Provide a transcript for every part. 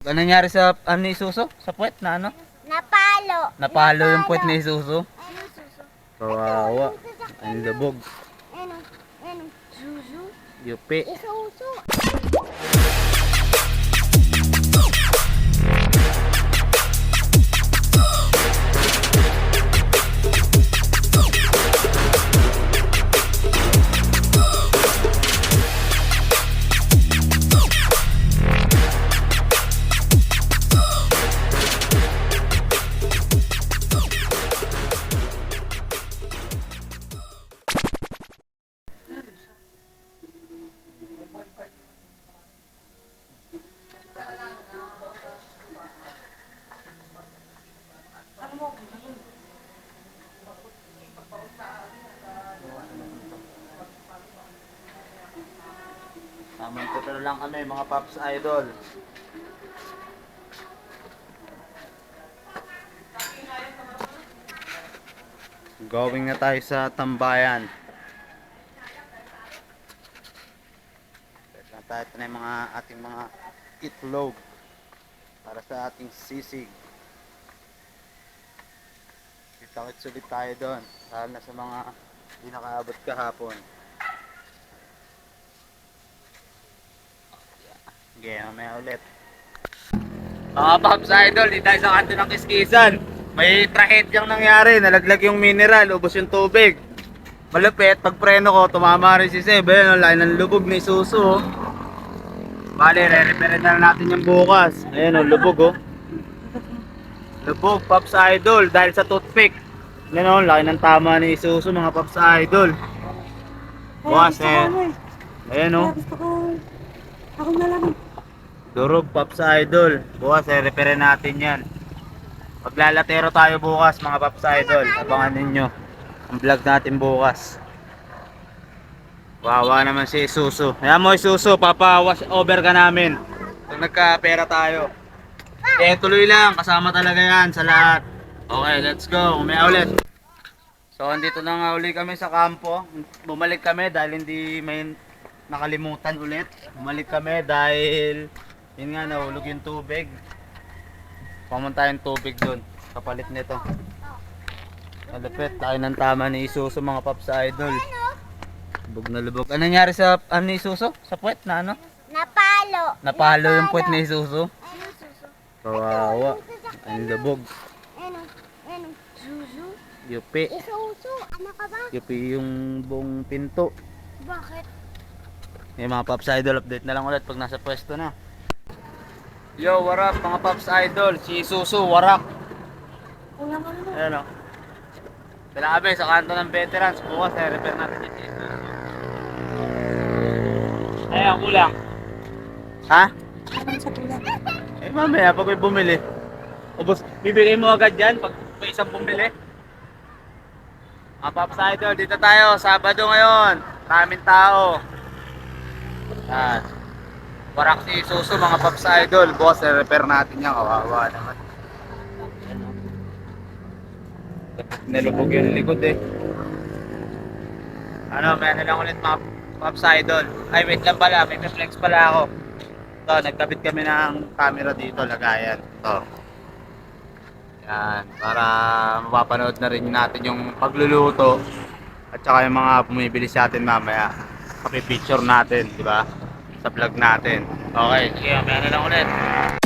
Ano nangyari sa ano ni Suso? Sa puwet na ano? Napalo. Napalo yung puwet ni Suso. Ano suso? Kawawa. Ang lubog. Ano? Ano? Suso? Yupi. Isuso. Tamang tutal lang kami mga Pops Idol. Going na tayo sa tambayan. Lang tayo ito na mga ating mga itlog para sa ating sisig. Kita-kits ulit tayo doon. Lalo na sa mga hindi nakaabot kahapon. Okay, mamaya ulit. Mga Pops Idol, di tayo sa kanto ng kiskisan. May trahedyang nangyari, nalaglag yung mineral, ubos yung tubig. Malupit, pag preno ko, tumama rin si Seb. Ang laki ng lubog ni Suso. oh. Bale, re-repair na natin yung bukas. Ayun, oh, lubog oh. Lubog, Pops Idol, dahil sa toothpick. Yan oh, laki ng tama ni Suso, mga Pops Idol. Bukas eh. Ayan oh. Gusto ko. Ako na lang. Durog, Pops Idol. Bukas, eh, repair natin yan. Maglalatero tayo bukas, mga Pops Idol. Abangan ninyo ang vlog natin bukas. Wawa naman si Suso. Ayan mo, Suso, papa-wash over ka namin. Pag nagka-pera tayo. Eh, tuloy lang. Kasama talaga yan sa lahat. Okay, let's go. Umaya ulit. So, andito na nga uli kami sa kampo. Bumalik kami dahil hindi may nakalimutan ulit. Bumalik kami dahil yun nga, nahulog yung tubig. Pumunta yung tubig doon. Kapalit nito. Malapit. Laki ng tama ni Isuso mga paps idol. Lubog na lubog. Ano nangyari sa ano ni Isuso? Sa puwet na ano? Napalo. Napalo yung puwet ni Isuso. Ano suso? Kawawa. Ang lubog. Ano? Ano? Suso? Yupi. Isuso. Ano ka ba? Yupi yung buong pinto. Bakit? Yung mga Pops Idol, update na lang ulit pag nasa pwesto na. Yo, what up mga Pops Idol? Si Susu, ka naman. Ayan o. Dala kami sa kanto ng veterans. Bukas, eh, repair natin yung Susu. Ayan, kulang. Ha? Ano sa kulang? Eh, mamaya, pag may bumili. Ubus, bibigay mo agad yan pag may isang bumili. Mga Pops Idol, dito tayo. Sabado ngayon. Maraming tao. Yan. Warak si Suso, mga Pops Idol. Boss, repair natin yan. Kawawa naman. Nalubog yung likod eh. Ano, may ano lang ulit mga Pops Idol. Ay, wait lang pala. May flex pala ako. Ito, nagkabit kami ng camera dito, lagayan. Ito. Yan, para mapapanood na rin natin yung pagluluto at saka yung mga bumibili sa atin mamaya. Kapipicture natin, di ba? Sa vlog natin. Okay, sige, mamaya na ulit.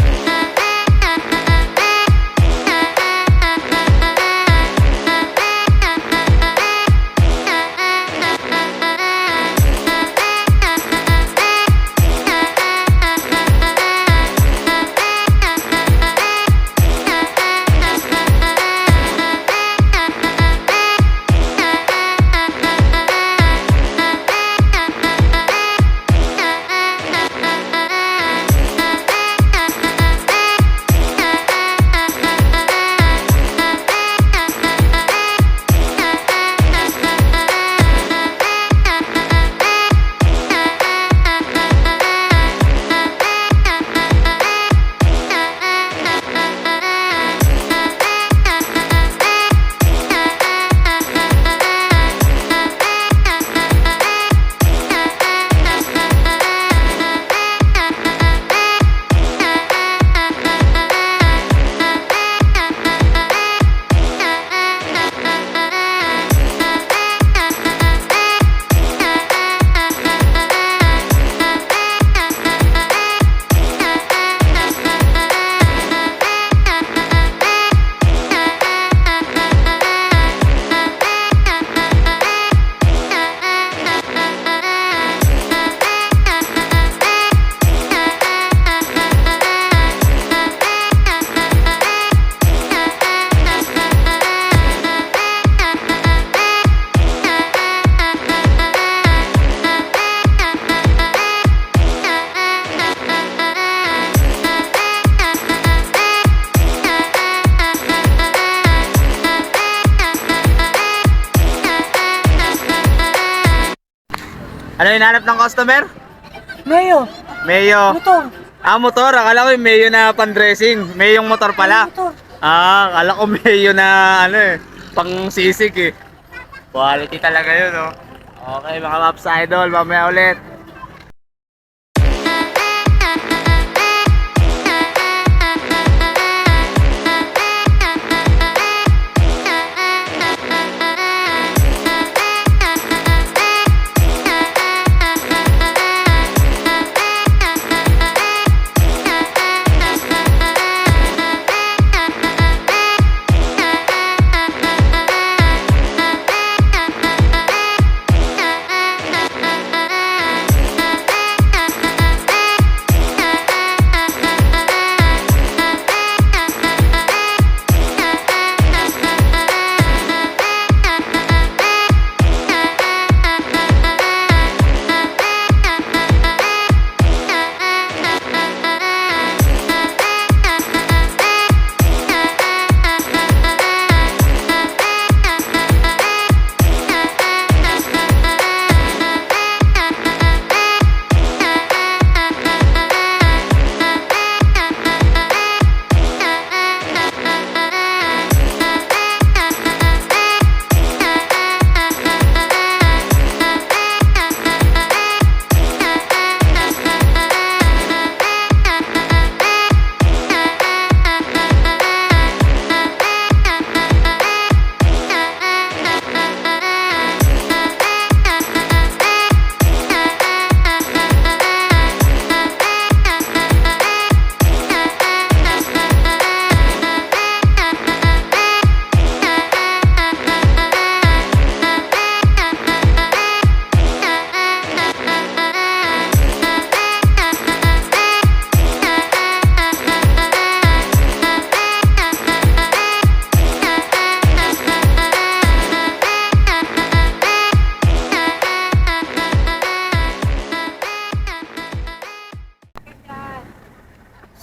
Ano yung hanap ng customer? Mayo. Mayo. Motor. Ah, motor. Akala ko yung Mayo na pan-dressing. Mayo yung motor pala. Motor. Ah, akala ko Mayo na ano eh. Pang sisig eh. Quality talaga yun, oh. Okay, mga Maps Idol. Mamaya ulit.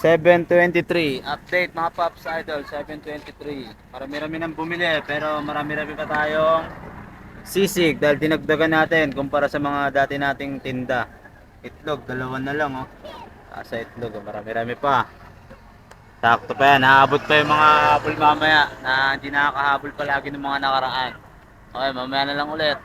...7.23. Update mga Pops Idol, 7.23. Marami-rami nang bumili pero marami-rami pa tayong sisig dahil dinagdagan natin kumpara sa mga dati nating tinda. Itlog, dalawa na lang oh. Sa itlog, oh, marami-rami pa. Sakto pa yan, naabot pa yung mga habol mamaya na hindi nakakahabol palagi ng mga nakaraan. Okay, mamaya na lang ulit.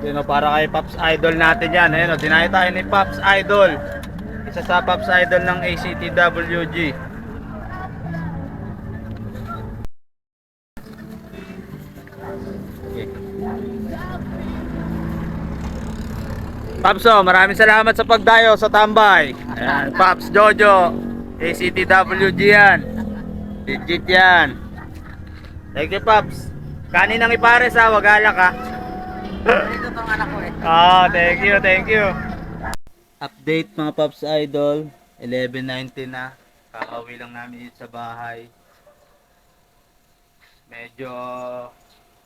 Yun o, para kay Pops Idol natin yan. Ayun o, dinayo tayo ni Pops Idol. Isa sa Pops Idol ng ACTWG. Okay. Pops o, maraming salamat sa pagdayo sa tambay. Ayan, Pops Jojo. ACTWG yan. Legit yan. Thank you, Pops. Kanin ng ipares ha, wag alak ha. Ito tong anak ko eh. Ah, thank you, thank you. Update mga Pops Idol, 11.19 na. Kakauwi lang namin dito sa bahay. Medyo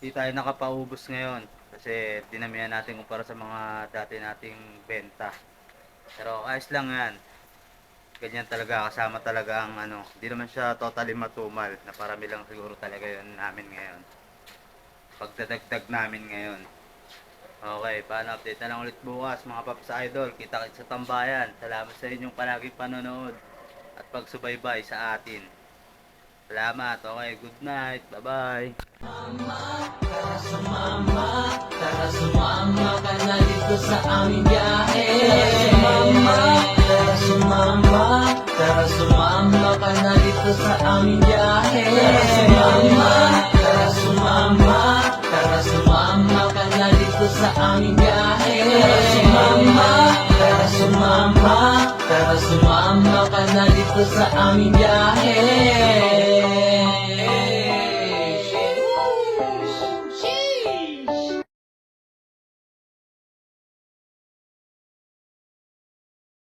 di tayo nakapaubos ngayon kasi dinamihan natin kumpara sa mga dati nating benta. Pero ayos lang yan. Ganyan talaga, kasama talaga ang ano, hindi naman siya totally matumal na parami lang siguro talaga yun namin ngayon. Pagdadagdag namin ngayon. Okay, paano update na lang ulit bukas mga Paps Idol. Kita kita sa tambayan. Salamat sa inyong palaging panonood at pagsubaybay sa atin. Salamat. Okay, good night. Bye-bye. Tara sumama ka na dito sa aming biyahe Sumama, tara sumama Tara sumama ka na dito sa aming biyahe Sumama, tara sumama sa aming biyahe Sumama, tara sumama Tara sumama ka na dito sa aming biyahe